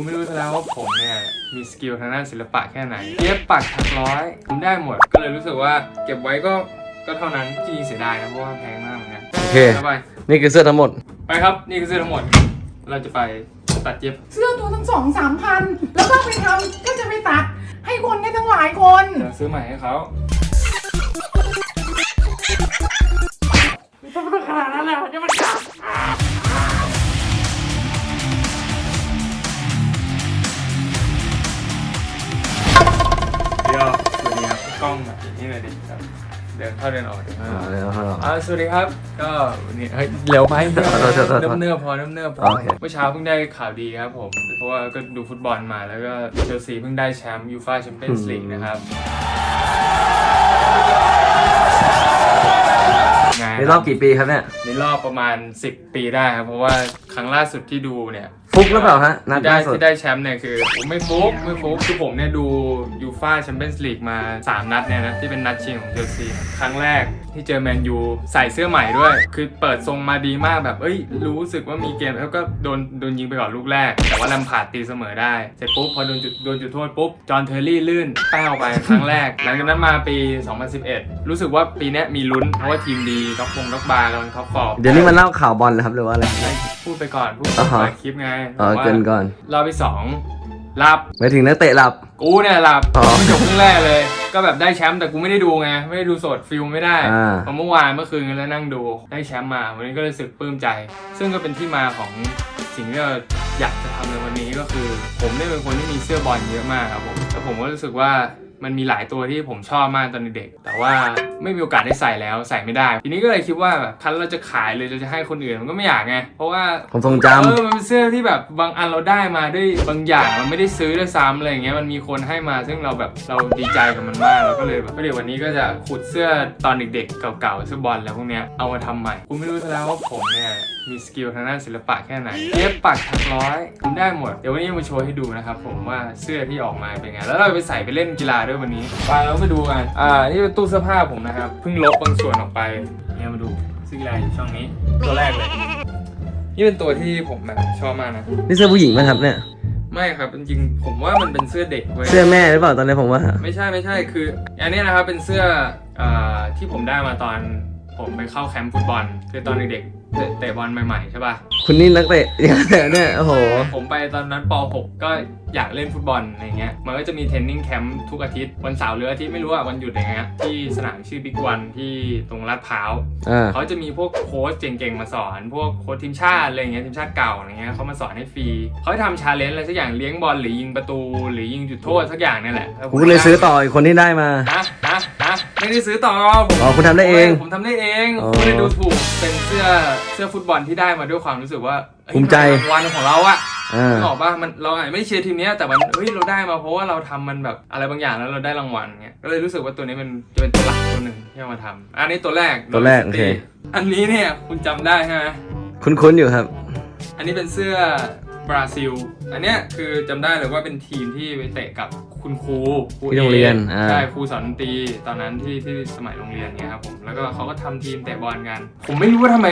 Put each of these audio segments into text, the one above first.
คุณไม่รู้ซะแล้วว่าผมเนี่ยมีสกิลทางด้านศิลปะแค่ไหนเย็บปักถักร้อย ผมได้หมด ก็เลยรู้สึกว่าเก็บไว้ก็ก็เท่านั้นจริงๆเสียดายนะเพราะว่าแพงมากเหมือนกันโอเค แล้วไปนี่คือเสื้อทั้งหมด ไปครับนี่คือเสื้อทั้งหมด เราจะไปตัดเย็บ เสื้อตัวทั้งสองสามพัน แล้วก็ไปทำก็จะไปตัด ให้คนได้ทั้งหลายคนจะซื้อใหม่ให้เขาไม่ต้องราคานั้นแหละจะมันจับเล้องแบบนี้เลยดิครับเดินเข้าเดินออกเดินเข้าเดินออก เดี๋ยวเรา อ่าสวัสดีครับ ก็วันนี้เฮ้ยเร็วไปเนิขอโทษขอโทษบเนิบๆพอเนิบเนิบๆพอโอเค เมื่อเช้าเพิ่งได้ข่าวดีครับผม เพราะว่าก็ดูฟุตบอลมาแล้วก็เชลซีเพิ่งได้แชมป์ยูฟ่าแชมเปี้ยนส์ลีกนะครับไงในรอบกี่ปีครับเนี่ย ในรอบประมาณ 10 ปีได้ครับ เพราะว่าครั้งล่าสุดที่ดูเนี่ย ฟุกหรือเปล่าฮะนัดที่ได้ล่าสุด ที่ได้แชมป์เนี่ยคือผมไม่ฟุกไม่ฟุกคือผมเนี่ยดูยูฟ่าแชมเปี้ยนส์ลีกมา 3 นัดเนี่ยนะที่เป็นนัดชิงของเชลซีครั้งแรก ที่เจอแมนยูใส่เสื้อใหม่ด้วย คือเปิดทรงมาดีมากแบบ เอ้ย รู้สึกว่ามีเกมแล้วก็โดนโดนยิงไปก่อนลูกแรก แต่ว่าแลมพาร์ดตีเสมอได้ เสร็จปุ๊บพอโดนจุดโดนจุดโทษปุ๊บ จอห์นเทอร์รี่ลื่นแป้วไปครั้งแรก หลังจากนั้นมาปี 2011 รู้สึกว่าปีเนี้ยมีลุ้น เพราะว่าทีมดีด็อกบงด็อกบาร์กำลังท็อปฟอร์มเดี๋ยวนี้มันเล่าข่าวบอลเลยครับหรือว่าอะไร พูดไปก่อนพูดอ่าฮะเปิดคลิปไงอ๋อว่าเกินก่อนรอบที่สองรับไปถึงนักเตะหลับกูเนี่ยหลับอ๋อไม่จบครึ่งแรกเลย ก็แบบได้แชมป์แต่กูไม่ได้ดูไงไม่ได้ดูสดฟิลไม่ได้อ่าพอเมื่อวานเมื่อคืนก็แล้วนั่งดูได้แชมป์มา วันนี้ก็เลยรู้สึกปลื้มใจ ซึ่งก็เป็นที่มาของสิ่งที่เราอยากจะทำในวันนี้ก็คือ ผมเนี่ยเป็นคนที่มีเสื้อบอลเยอะมากครับผมแล้วผมก็รู้สึกว่า มันมีหลายตัวที่ผมชอบมากตอนเด็กๆแต่ว่าไม่มีโอกาสได้ใส่แล้วใส่ไม่ได้ ทีนี้ก็เลยคิดว่าแบบคันเราจะขายเลยเราจะให้คนอื่นมันก็ไม่อยากไง เพราะว่าผมทรงจำเออมันเป็นเสื้อที่แบบบางอันเราได้มาด้วยบางอย่างมันไม่ได้ซื้อด้วยซ้ำอะไรอย่างเงี้ยมันมีคนให้มาซึ่งเราแบบเราดีใจกับมันมากเราก็เลยแบบก็เดี๋ยววันนี้ก็จะขุดเสื้อตอนเด็กๆเก่าๆเสื้อบอลแล้วพวกเนี้ยเอามาทำใหม่กูไม่รู้ซะแล้วว่าผมเนี่ยมีสกิลทางด้านศิลปะแค่ไหนเย็บปักถักร้อยผมได้หมดเดี๋ยววันนี้มาโชว์ให้ดูนะครับผมว่าเสื้อที่ออกมาเป็นไงแล้วเราไปใส่ไปเล่นกีฬาด้วยวันนี้ไปแล้วไปดูกันอ่านี่เป็นตู้เสื้อผ้าผมนะครับเพิ่งลบบางส่วนออกไปเนี่ยมาดูซึ่งกีฬาอยู่ช่องนี้ตัวแรกเลย นี่เป็นตัวที่ผมแบบชอบมากนะนี่เสื้อผู้หญิงไหมครับเนี่ย ไม่ครับจริงๆผมว่ามันเป็นเสื้อเด็กเว้ยเสื้อแม่หรือเปล่าตอนนี้ผมว่า ไม่ใช่ไม่ใช่คือ อันนี้นะครับเป็นเสื้ออาที่ผมได้มาตอนผมไปเข้าแคมป์ฟุตบอล คือตอนเด็กๆเตะเตะบอลใหม่ๆใช่ป่ะ คุณนี่นักเตะอย่างเตะเนี่ยโอ้โห ผมไปตอนนั้นป .6 ก็อยากเล่นฟุตบอลอะไรเงี้ย มันก็จะมีเทรนนิ่งแคมป์ทุกอาทิตย์ วันเสาร์หรืออาทิตย์ไม่รู้อะวันหยุดอย่างเงี้ยที่สนามชื่อบิ๊กวันที่ตรงลาดพร้าวอ่าเขาจะมีพวกโค้ชเก่งๆมาสอน พวกโค้ชทีมชาติอะไรเงี้ยทีมชาติเก่าอะไรเงี้ยเขามาสอนให้ฟรีเขาให้ทำชาเลนจ์อะไรสักอย่างเลี้ยงบอลหรือยิงประตู หรือยิงจุดโทษสักอย่างเนี่ยแหละแวผมก็เลยซื้อต่ออีกคนที่ได้มาฮะฮะฮะไม่ได้ซื้อต่อผม อ๋อคุณทำได้เอง ผมทำได้เองอ๋อ ไม่ได้ดูถูกเป็นเสื้อเสื้อฟุตบอลที่ได้มาด้วยความรู้สึกว่าเอ้ย ภูมิใจนเป็นรางวัลของเราอะอ่า นึกออกป่ะมันเราอาจจะไม่ได้เชียร์ทีมเนี้ยแต่มันเฮ้ยเราได้มาเพราะว่าเราทำมันแบบอะไรบางอย่างแล้วเราได้รางวัลเงี้ยก็เลยรู้สึกว่าตัวนี้มันจะเป็นตัวหลักตัวหนึ่งที่เอามาทำอันนี้ตัวแรก ตัวแรกโอเคอันนี้เนี่ยคุณจำได้ใช่ไหม คุ้นๆอยู่ครับ อันนี้เป็นเสื้อบราซิล อันเนี้ยคือจำได้เลยว่าเป็นทีมที่ไปเตะกับคุณครูครูที่โรงเรียนออ่า ใช่ครูสอนดนตรีตอนนั้นที่ที่สมัยโรงเรียนเนี้ยครับผม แล้วก็เขาก็ทำทีมเตะบอลกัน ผมไม่รู้ว่าทำไม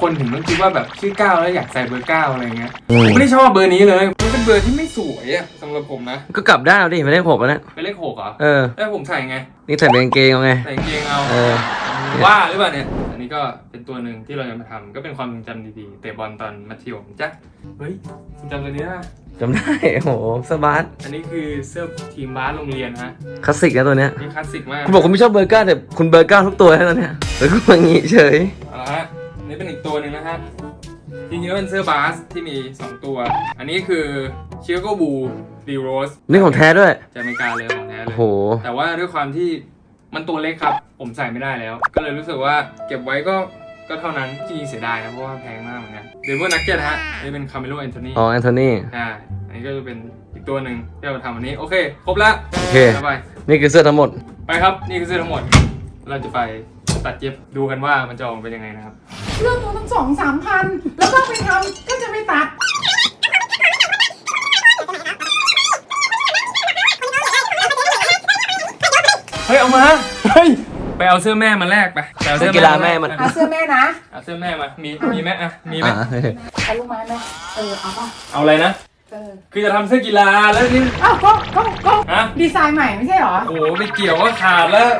คนถึงต้องคิดว่าแบบชื่อก้าวแล้วอยากใส่เบอร์เก้าอะไรเงี้ยอืผมมไม่ได้ชอบเบอร์นี้เลยมันเป็นเบอร์ที่ไม่สวยอะสำหรับผมนะก็กลับด้านเอาดิไม่ได้หกแล้วนะเป็นเลขหกเหรอเออแล้วผมใส่ไงนี่ใส่เป็นกางเกงเอาไงใส่กางเกงเอาเออว่าหรือเปล่าเนี่ยอันนี้ก็เป็นตัวหนึ่งที่เราจะมาทำก็เป็นความทรงจำดีๆเตะบอลตอนมัธยมจ้ะเฮ้ยคุณจำตัวนี้ได้ปะจำได้โอ้โหเสื้อบาสอันนี้คือเสื้อทีมบาสโรงเรียนฮะคลาสสิกนะตัวเนี้ยนี่คลาสสิกมากคุณบอกคุณไม่ชอบเบอร์เก้าแต่คุณเบอร์เก้าทุกตัวแล้วเนี่ยแล้วคุณมางี้เฉยเอาละฮะอั นนี่เป็นอีกตัวหนึ่งนะฮะจริงๆแล้วเป็นเสื้อบาสที่มี 2 ตัว อันนี้คือเชียโกบูดีโรสนี่ของแท้ด้วยจากอเมริกาเลยของแท้เลโอ้ยโห แต่ว่าด้วยความที่มันตัวเล็กครับ ผมใส่ไม่ได้แล้ว ก็เลยรู้สึกว่าเก็บไว้ก็ก็เท่านั้นจริงๆเสียดายนะ เพราะว่าแพงมากเหมือนกันเดวิลนักเก็ตฮะอันนี่เป็นคาเมโลแอนโทนีอ๋อแอนโทนีอ่าอันนี้ก็จะเป็นอีกตัวหนึ่งที่เราทำวันนี้ โอเค ครบแล้วโอเคไปนี่คือเสื้อทั้งหมด ไปครับ นี่คือเสื้อทั้งหมด เราจะไป ตัดเย็บดูกันว่ามันจะออกมาเป็นยังไงนะครับเสื้อตัวทั้งสองสามพัน แล้วก็ไปทำก็จะไปตัด เฮ้ยเอามา เฮ้ย ไปเอาเสื้อแม่มาแลกไปไปเอาเสื้อกีฬาแม่มันหาเสื้อแม่นะ เอาเสื้อแม่มา มีมีไหมอะ มีไหมอ่า เอาลูกไม้ไหมเออ เอาป่ะ เอาอะไรนะ เออคือจะทำเสื้อกีฬาแล้วนี่ อ้าวก็ก็ก็ฮะ ดีไซน์ใหม่ไม่ใช่เหรอ โอ้โหไม่เกี่ยวก็ขาดแล้ว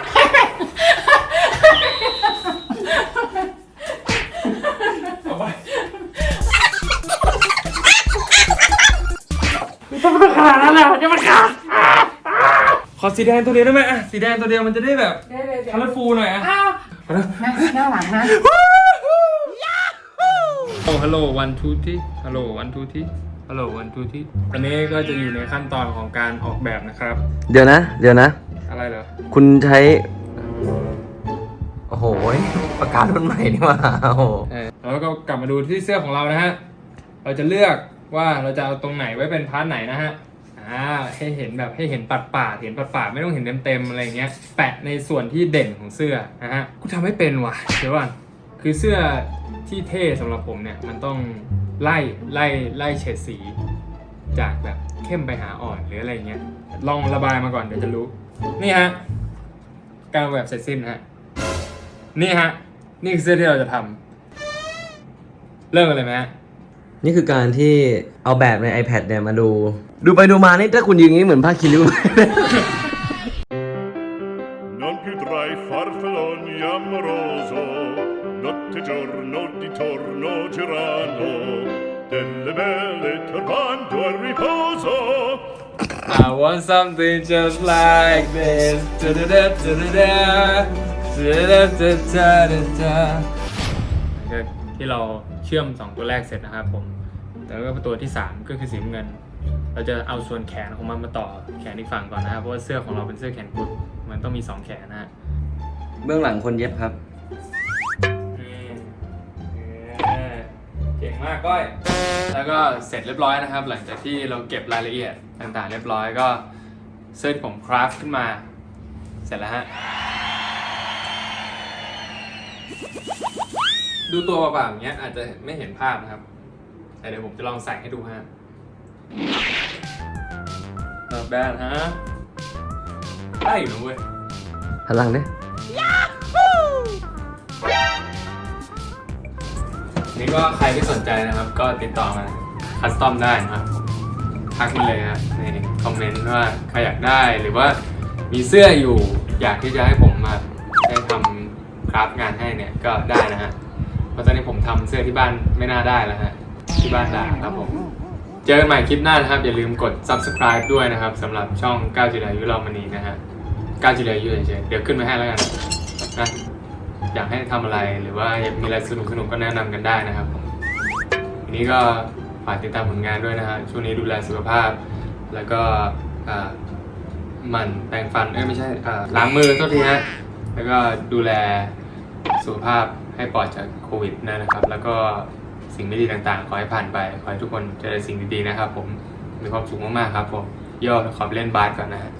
เอาไปไม่ต้องมาขาดแล้วแหละจะมาขาดขอสีแดงตัวเดียวได้ไหมอะสีแดงตัวเดียวมันจะได้แบบเดี๋ยวเดี๋ยวเดี๋ยวคัลเลอร์ฟูลหน่อยอะอ้าวนะหน้าหลังนะ โอ้ฮัลโหลวันทูที่ฮัลโหลวันทูที่ ฮัลโหลวันทูที่ตอนนี้ก็จะอยู่ในขั้นตอนของการออกแบบนะครับ เดี๋ยวนะ เดี๋ยวนะ อะไรเหรอ คุณใช้ โอ้โหปากการุ่นใหม่นี่หว่าโอ้โหเออแล้วก็กลับมาดูที่เสื้อของเรานะฮะ เราจะเลือกว่าเราจะเอาตรงไหนไว้เป็นพาร์ทไหนนะฮะ อ่า ให้เห็นแบบให้เห็นปัดป่าดเห็นปัดป่าดไม่ต้องเห็นเต็มๆอะไรเงี้ย แปะในส่วนที่เด่นของเสื้อนะฮะ กูทำไม่เป็นว่ะ เดี๋ยวก่อน คือเสื้อที่เท่สำหรับผมเนี่ยมันต้องไล่ไล่ไล่เฉดสี จากแบบเข้มไปหาอ่อนหรืออะไรเงี้ยลองระบายมาก่อนเดี๋ยวจะรู้ นี่ฮะการแบบเสร็จสิ้นฮะนี่ฮะนี่คือเสื้อที่เราจะทำเริ่มกันเลยไหมฮะนี่คือการที่เอาแบบใน iPad เนี่ยมาดู ดูไปดูมานี่ถ้าคุณยืนอย่างนี้เหมือนผ้าคีริ้ว want something just like this. Da-da-da, da-da-da. Da-da-da-da-da-da. ก็ที่เราเชื่อม 2 ตัวแรกเสร็จนะครับผม แล้วก็ตัวที่ 3 ก็คือสีน้ำเงิน เราจะเอาส่วนแขนของมันมาต่อแขนอีกฝั่งก่อนนะครับ เพราะว่าเสื้อของเราเป็นเสื้อแขนกุดมันต้องมี 2 แขนนะฮะ เบื้องหลังคนเย็บครับ งมากก้อย แล้วก็เสร็จเรียบร้อยนะครับ หลังจากที่เราเก็บรายละเอียดต่างๆ เรียบร้อยก็เสื้อที่ผมคราฟขึ้นมา เสร็จแล้วฮะ ดูตัวเปล่าๆอย่างเงี้ยอาจจะไม่เห็นภาพนะครับ แต่เดี๋ยวผมจะลองใส่ให้ดูฮะ not bad ฮะได้อยู่นะเว้ย หันหลังดินี่ นี้ก็ใครที่สนใจนะครับ ก็ติดต่อมาคัสตอมได้นะครับทักมาเลยนะในคอมเมนต์ว่าใครอยากได้หรือว่ามีเสื้ออยู่อยากที่จะให้ผมมาได้ทำคราฟต์งานให้เนี่ยก็ได้นะฮะเพราะตอนนี้ผมทำเสื้อที่บ้านไม่น่าได้แล้วฮะที่บ้านด่าครับผม เจอกันใหม่คลิปหน้านะครับ อย่าลืมกด subscribe ด้วยนะครับสำหรับช่องก้าวจิรายุเรามณีนะฮะก้าวจิรายุเฉยๆเดี๋ยวขึ้นมาให้แล้วกันนะ อยากให้ทำอะไรหรือว่าอยากมีอะไรสนุกสนุกๆก็แนะนำกันได้นะครับผมทีนี้ก็ฝากติดตามผลงานด้วยนะฮะช่วงนี้ดูแลสุขภาพ แล้วก็อ่าหมันแปรงฟันเอ้ยไม่ใช่อ่าล้างมือโทษทีฮะแล้วก็ดูแลสุขภาพให้ปลอดจากโควิดนะครับ แล้วก็สิ่งไม่ดีต่างๆ ขอให้ผ่านไป ขอให้ทุกคนเจอแต่สิ่งดีๆนะครับ ผมมีความสุขมากๆครับผมย่อขอไปเล่นบาสก่อนนะฮะ